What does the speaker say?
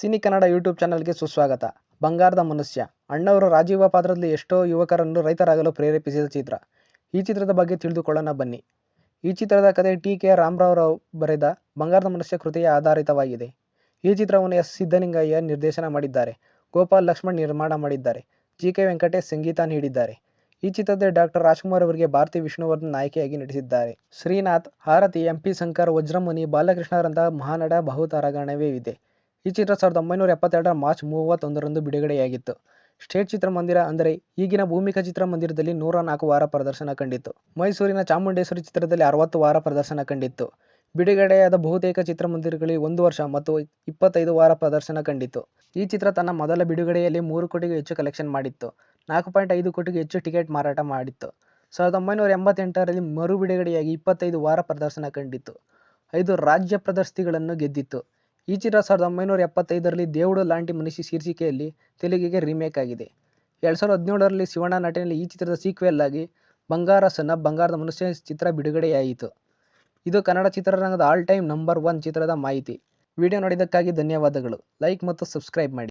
Cine Kannada YouTube ಚಾನಲ್ಗೆ ಸುಸ್ವಾಗತ. ಬಂಗಾರದ ಮನುಷ್ಯ. ಅಣ್ಣವರು ರಾಜೀವ ಪಾತ್ರದಲ್ಲಿ ಎಷ್ಟೋ ಯುವಕರನ್ನು ರೈತರಾಗಲು ಪ್ರೇರೇಪಿಸಿದ ಚಿತ್ರ. ಈ ಚಿತ್ರದ ಬಗ್ಗೆ ತಿಳಿದುಕೊಳ್ಳೋಣ ಬನ್ನಿ. ಈ ಚಿತ್ರದ ಕಥೆ ಟಿ ಕೆ ರಾಮರಾವ್ ಬರೆದ ಬಂಗಾರದ ಮನುಷ್ಯ ಕೃತಿಯ ಆಧಾರಿತವಾಗಿದೆ. ಈ ಚಿತ್ರವನ್ನು ಎಸ್ ಸಿದ್ದಲಿಂಗಯ್ಯ ನಿರ್ದೇಶನ ಮಾಡಿದ್ದಾರೆ. ಗೋಪಾಲ್ ಲಕ್ಷ್ಮಣ್ ನಿರ್ಮಾಣ ಮಾಡಿದ್ದಾರೆ. ಜಿ ಕೆ ವೆಂಕಟೇಶ್ ಸಂಗೀತ ನೀಡಿದ್ದಾರೆ ಈ ಚಿತ್ರದ ಡಾಕ್ಟರ್ ರಾಜ್ಕುಮಾರ್ ಅವರಿಗೆ ಭಾರತಿ ವಿಷ್ಣುವರ್ಧನ್ ನಾಯಕಿಯಾಗಿ ನಟಿಸಿದ್ದಾರೆ. ಶ್ರೀನಾಥ್ ಹಾರತಿ ಎಂಪಿ ಶಂಕರ್, ವಜ್ರಮುನಿ, ಬಾಲಕೃಷ್ಣರಂತಹ ಮಹಾನಡ ಬಹುತಾರಗಣವೇ ಇದೆ. ಈ ಚಿತ್ರ ಸಾವಿರದ ಒಂಬೈನೂರ ಎಪ್ಪತ್ತೆರಡರ ಮಾರ್ಚ್ ಮೂವತ್ತೊಂದರಂದು ಬಿಡುಗಡೆಯಾಗಿತ್ತು. ಸ್ಟೇಟ್ ಚಿತ್ರಮಂದಿರ ಅಂದರೆ ಈಗಿನ ಭೂಮಿಕಾ ಚಿತ್ರಮಂದಿರದಲ್ಲಿ ನೂರ ನಾಲ್ಕು ವಾರ ಪ್ರದರ್ಶನ ಕಂಡಿತ್ತು. ಮೈಸೂರಿನ ಚಾಮುಂಡೇಶ್ವರಿ ಚಿತ್ರದಲ್ಲಿ ಅರವತ್ತು ವಾರ ಪ್ರದರ್ಶನ ಕಂಡಿತ್ತು. ಬಿಡುಗಡೆಯಾದ ಬಹುತೇಕ ಚಿತ್ರಮಂದಿರಗಳಲ್ಲಿ ಒಂದು ವರ್ಷ ಮತ್ತು ಇಪ್ಪತ್ತೈದು ವಾರ ಪ್ರದರ್ಶನ ಕಂಡಿತ್ತು. ಈ ಚಿತ್ರ ತನ್ನ ಮೊದಲ ಬಿಡುಗಡೆಯಲ್ಲಿ ಮೂರು ಕೋಟಿಗೂ ಹೆಚ್ಚು ಕಲೆಕ್ಷನ್ ಮಾಡಿತ್ತು. ನಾಲ್ಕು ಪಾಯಿಂಟ್ ಐದು ಕೋಟಿಗೂ ಹೆಚ್ಚು ಟಿಕೆಟ್ ಮಾರಾಟ ಮಾಡಿತ್ತು. ಸಾವಿರದ ಒಂಬೈನೂರ ಎಂಬತ್ತೆಂಟರಲ್ಲಿ ಮರು ಬಿಡುಗಡೆಯಾಗಿ ಇಪ್ಪತ್ತೈದು ವಾರ ಪ್ರದರ್ಶನ ಕಂಡಿತ್ತು. ಐದು ರಾಜ್ಯ ಪ್ರದರ್ಶಿಗಳನ್ನು ಗೆದ್ದಿತ್ತು. ಈ ಚಿತ್ರ ಸಾವಿರದ ಒಂಬೈನೂರ ಎಪ್ಪತ್ತೈದರಲ್ಲಿ ದೇವುಡು ಲಾಂಟಿ ಮನಿಷಿ ಶೀರ್ಷಿಕೆಯಲ್ಲಿ ತೆಲುಗಿಗೆ ರೀಮೇಕ್ ಆಗಿದೆ. ಎರಡು ಸಾವಿರದ ಹದಿನೇಳರಲ್ಲಿ ಶಿವಣ್ಣ ನಟನೆಯಲ್ಲಿ ಈ ಚಿತ್ರದ ಸೀಕ್ವೆಲ್ ಆಗಿ ಬಂಗಾರಸನ ಬಂಗಾರದ ಮನುಷ್ಯ ಚಿತ್ರ ಬಿಡುಗಡೆಯಾಯಿತು. ಇದು ಕನ್ನಡ ಚಿತ್ರರಂಗದ ಆಲ್ ಟೈಮ್ ನಂಬರ್ ಒನ್ ಚಿತ್ರದ ಮಾಹಿತಿ. ವಿಡಿಯೋ ನೋಡಿದ್ದಕ್ಕಾಗಿ ಧನ್ಯವಾದಗಳು. ಲೈಕ್ ಮತ್ತು ಸಬ್ಸ್ಕ್ರೈಬ್ ಮಾಡಿ.